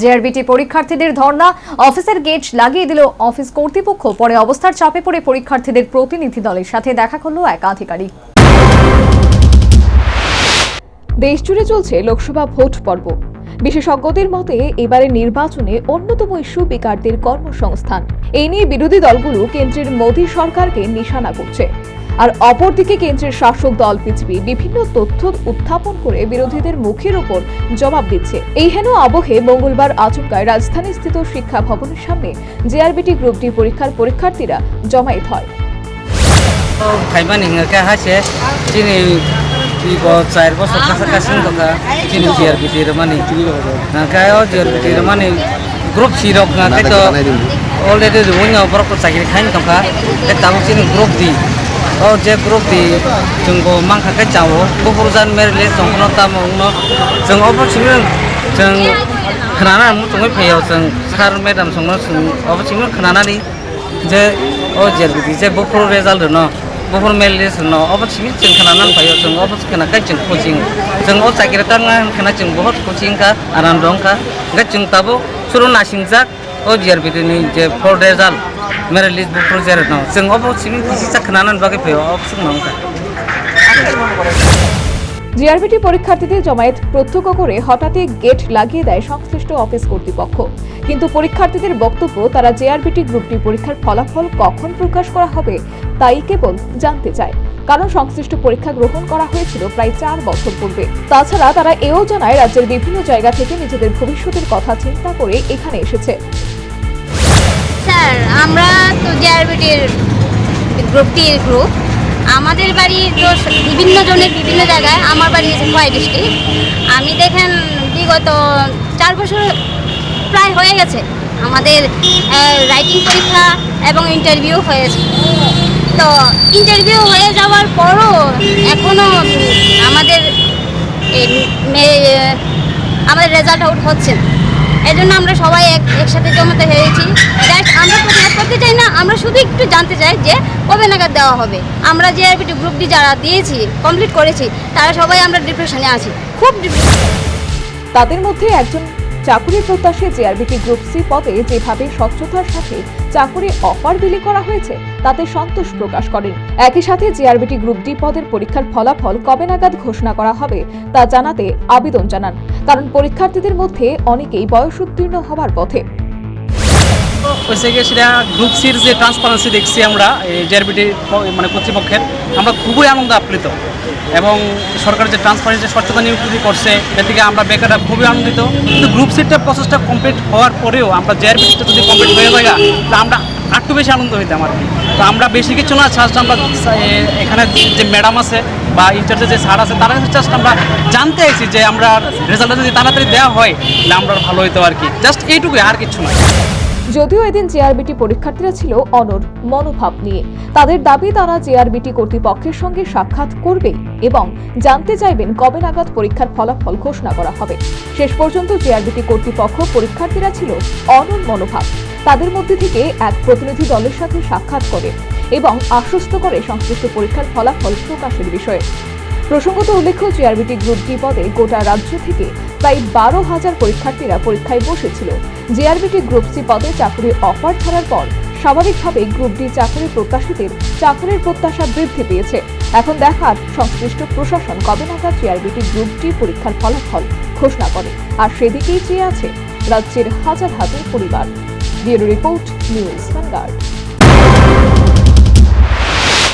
JRBT পরীক্ষার্থীদের ধর্ণা, অফিসের গেট লাগিয়ে দিল অফিস কর্তৃপক্ষ। পরে অবস্থার চাপে পড়ে পরীক্ষার্থীদের প্রতিনিধি দলের সাথে দেখা করল এক আধিকারিক। দেশজুড়ে চলছে লোকসভা ভোট পর্ব। বিশেষজ্ঞদের মতে এবারে নির্বাচনে অন্যতম ইস্যু বেকারদের কর্মসংস্থান। এই নিয়ে বিরোধী দলগুলো কেন্দ্রের মোদী সরকারকে নিশানা করছে। আর অপরদিকে কেন্দ্রের শাসক দল বিজেপি বিভিন্ন তথ্য উত্থাপন করে বিরোধীদের মুখের ওপর জবাব দিচ্ছে। এই হেন আবহে মঙ্গলবার আচমকায় রাজধানী স্থিত শিক্ষা ভবনের সামনে জেআরবিটি গ্রুপ ডি পরীক্ষার পরীক্ষার্থীরা জমায়েত হয়। খাইবা নিঙ্গাকে চার বছর কাছাকাছি থাকা চিনি জিআরপিটির মানে নাকায় জিআরপিটির মানে গ্রুপ সিরক নাকায় তো অলরেডি রুইং চাকরি খাইনি থাকা তাবো গ্রুপ দিই और जे ग्रुप दी जोंगो मांखा के चावो गुफुर जान मेरे लिए संगनो ताम उनो जों अपरसिम जों खोनाना मुतुङै फैयाव जों सार मेडाम संनो जों अपरसिम खोनानानै जे अ जेरबिदि जे गुफुर रिजाल्ट न गुफुर मेले जोंनो अपरसिम जों खोनानानै फैयाव जों अपरसिम खोनाखै जों कोचिंग जों अ सागिरताङा खोना जों बहुत कोचिंग का आराम दं का जों ताबो सुरु नासिंजाक o biar bitu ni je powder dal mere list bu Singh no Singh obo sini kisi saknanan bagi peo op sing nong পরীক্ষার্থীদের জমায়েত প্রত্যক্ষ করে হঠাৎই গেট লাগিয়ে দেয় সংশ্লিষ্ট অফিস কর্তৃপক্ষ। কিন্তু পরীক্ষার্থীদের বক্তব্য, তারা জেআরবিটি গ্রুপটি পরীক্ষার ফলাফল কখন প্রকাশ করা হবে, তাই কেবল জানতে চায়। কারণ সংশ্লিষ্ট পরীক্ষা গ্রহণ করা হয়েছিল প্রায় চার বছর পূর্বে। তাছাড়া তারা এও জানায়, রাজ্যের বিভিন্ন জায়গা থেকে নিজেদের ভবিষ্যতের কথা চিন্তা করে এখানে এসেছে। জেআরবিটির গ্রুপটির গ্রুপ আমাদের বাড়ি তো বিভিন্ন জনের বিভিন্ন জায়গায় আমার বাড়ি খোয়াই ডিস্ট্রিক্ট। আমি দেখেন বিগত চার বছর প্রায় হয়ে গেছে আমাদের রাইটিং পরীক্ষা এবং ইন্টারভিউ হয়েছে। তো ইন্টারভিউ হয়ে যাওয়ার পরও এখনও আমাদের আমাদের রেজাল্ট আউট হচ্ছে না। এই জন্য আমরা সবাই এক, একসাথে জমাতে হয়েছি। আমরা না আমরা শুধু একটু জানতে চাই যে কবে নাগাদ দেওয়া হবে? আমরা যে আরবিটি গ্রুপ ডি যারা দিয়েছি কমপ্লিট করেছি, তারা সবাই আমরা ডিপ্রেশনে আছি। খুব ডিপ্রেশন তাদের মধ্যে একজন চাকুরির প্রত্যাশী জেআরবিটি গ্রুপ সি পদে যেভাবে স্বচ্ছতার সাথে চাকুরি অফার বিলি করা হয়েছে, তাতে সন্তোষ প্রকাশ করেন। একই সাথে জেআরবিটি গ্রুপ ডি পদের পরীক্ষার ফলাফল কবে নাগাদ ঘোষণা করা হবে, তা জানাতে আবেদন জানান। কারণ পরীক্ষার্থীদের মধ্যে অনেকেই বয়স উত্তীর্ণ হবার পথে। হয়েছে গিয়ে সেটা গ্রুপ সির যে ট্রান্সপারেন্সি দেখছি আমরা জেআরবিটি মানে কর্তৃপক্ষের, আমরা খুবই আনন্দ আপ্লিত। এবং সরকার যে ট্রান্সপারেন্সি স্বচ্ছতা নিয়োগটি করছে এ থেকে আমরা বেকাররা খুবই আনন্দিত। কিন্তু গ্রুপ সিটটা প্রসেসটা কমপ্লিট হওয়ার পরেও আমরা জেআরবিটিটা যদি কমপ্লিট হয়ে যায় তাহলে আমরা আরেকটু বেশি আনন্দ হইতাম আর কি। তো আমরা বেশি কিছু না জাস্ট আমরা এখানে যে ম্যাডাম আছে বা ইনচার্জে যে স্যার আছে, তারা জাস্ট আমরা জানতে আইছি যে আমরা রেজাল্টটা যদি তাড়াতাড়ি দেওয়া হয়, তাহলে আমরা ভালো হইতো আর কি। জাস্ট এইটুকুই, আর কিছু নয় যদিও এদিন জেআরবিটি পরীক্ষার্থীরা ছিল অনর মনোভাব নিয়ে। তাদের দাবি, তারা জেআরবিটি কর্তৃপক্ষের সঙ্গে সাক্ষাৎ করবে এবং জানতে চাইবেন কবে নাগাদ পরীক্ষার ফলাফল ঘোষণা করা হবে। শেষ পর্যন্ত জেআরবিটি কর্তৃপক্ষ পরীক্ষার্থীরা ছিল অনর মনোভাব। তাদের মধ্যে থেকে এক প্রতিনিধি দলের সাথে সাক্ষাৎ করে এবং আশ্বস্ত করে সংশ্লিষ্ট পরীক্ষার ফলাফল প্রকাশের বিষয়ে। প্রসঙ্গত উল্লেখ্য জিআরবিটি গ্রুপ ডি পদে গোটা রাজ্য থেকে প্রায় বারো হাজার পরীক্ষার্থীরা পরীক্ষায় বসেছিল। জিআরবিটি গ্রুপ সি পদে চাকরির অফার ছাড়ার পর স্বাভাবিকভাবে গ্রুপ ডি চাকরির প্রত্যাশীদের চাকরির প্রত্যাশা বৃদ্ধি পেয়েছে। এখন দেখার সংশ্লিষ্ট প্রশাসন কবে নাগাদ জিআরবিটি গ্রুপ ডি পরীক্ষার ফলাফল ঘোষণা করে। আর সেদিকেই চেয়ে আছে রাজ্যের হাজার হাজার পরিবার। Bureau report, news Vanguard.